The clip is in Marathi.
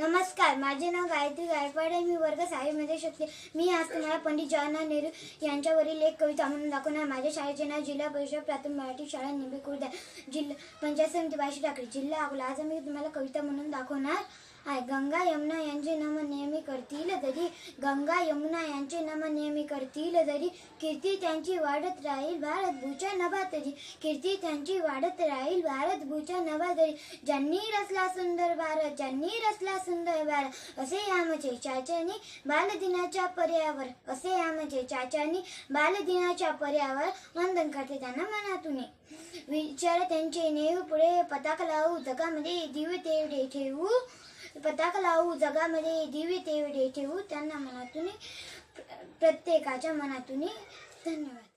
नमस्कार माझे नाव गायत्री गायकवाड आहे. मी वर्ग शाळेमध्ये शिकते. मी आज तुम्हाला पंडित जवाहरलाल नेहरू यांच्यावरील एक कविता म्हणून दाखवणार. माझ्या शाळेचे नाव जिल्हा परिषद प्राथमिक मराठी शाळा निंबी खुर्द जिल्हा पंचायत समिती बाशी टाकली जिल्हा अकोला आज मी तुम्हाला कविता म्हणून दाखवणार. आहे गंगा यमुना यांचे नमन नेहमी करतील तरी गंगा यमुना यांचे नमन नेहमी करतील तरी कीर्ती त्यांची वाढत राहील भारत भूच्या नभा तरी. कीर्ती त्यांची वाढत राहील भारत भूच्या नभा तरी. ज्यांनी रचला सुंदर भारत ज्यांनी रचला सुंदर भारत असे आमचे चाचानी बालदिनाच्या पर्यावर असे आमचे चाचानी बालदिनाच्या पर्यावर वंदन करते त्यांना मनातून. विचार त्यांचे नेहू पुढे पताका लावू जगामध्ये दिवे तेवढे ठेवू. पताका लावू जगामध्ये दिवे तेवढे ठेवू त्यांना मनातून प्रत्येकाच्या मनातून धन्यवाद.